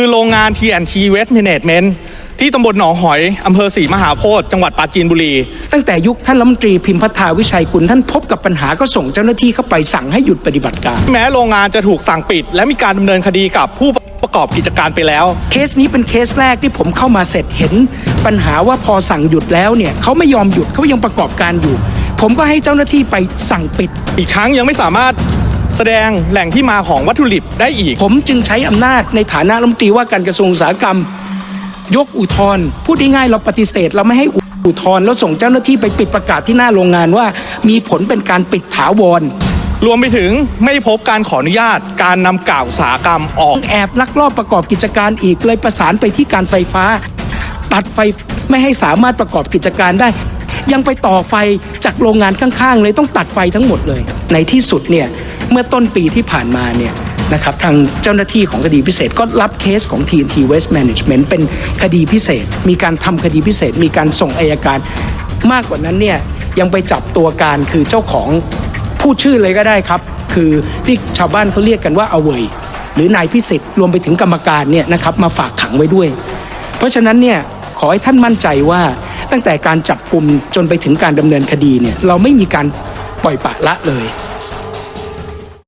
คือโรงงาน T&T Waste Management ที่ตำบลหนองหอยอำเภอศรีมหาโพธิ์จังหวัดปราจีนบุรี ตั้งแต่ยุคท่านรัฐมนตรีพิมพัฒนาวิชัยกุลท่านพบกับปัญหาก็ส่งเจ้าหน้าที่เข้าไปสั่งให้หยุดปฏิบัติการ แม้โรงงานจะถูกสั่งปิด และมีการดำเนินคดีกับผู้ประกอบกิจการไปแล้ว เคสนี้เป็นเคสแรกที่ผมเข้ามาเสร็จเห็น ปัญหาว่าพอสั่งหยุดแล้วเนี่ยเขาไม่ยอมหยุดเขายังประกอบการอยู่ ผมก็ให้เจ้าหน้าที่ไปสั่งปิด อีกทั้งยังไม่สามารถ แสดงแหล่งที่มาของวัตถุดิบได้อีก ผมจึงใช้อำนาจในฐานะรัฐมนตรีว่าการกระทรวงอุตสาหกรรม ยกอุทธรณ์พูดง่ายๆเราปฏิเสธ เราไม่ให้อุทธรณ์แล้วส่งเจ้าหน้าที่ไปปิดประกาศที่หน้าโรงงานว่า มีผลเป็นการปิดถาวรรวมไปถึงไม่พบการขออนุญาตการนำกล่าวอุตสาหกรรมออกแอบลักลอบประกอบกิจการอีกเลยประสานไปที่การไฟฟ้า ตัดไฟไม่ให้สามารถประกอบกิจการได้ ยังไปต่อไฟจากโรงงานข้างๆ เลยต้องตัดไฟทั้งหมดเลย ในที่สุดเนี่ย เมื่อต้นปีที่ผ่านมาเนี่ยนะครับทางเจ้าหน้าที่ของคดีพิเศษก็รับเคสของ TNT Waste Management เป็นคดีพิเศษ มีการทำคดีพิเศษ มีการส่งอายการมากกว่านั้นเนี่ยยังไปจับตัวการคือเจ้าของพูดชื่อเลยก็ได้ครับ คือที่ชาวบ้านเขาเรียกกันว่าอเวยหรือนายพิสิทธิ์รวมไปถึงกรรมการเนี่ยนะครับมาฝากขังไว้ด้วย เพราะฉะนั้นเนี่ยขอให้ท่านมั่นใจว่าตั้งแต่การจับกลุ่มจนไปถึงการดำเนินคดีเนี่ยเราไม่มีการปล่อยปะละเลย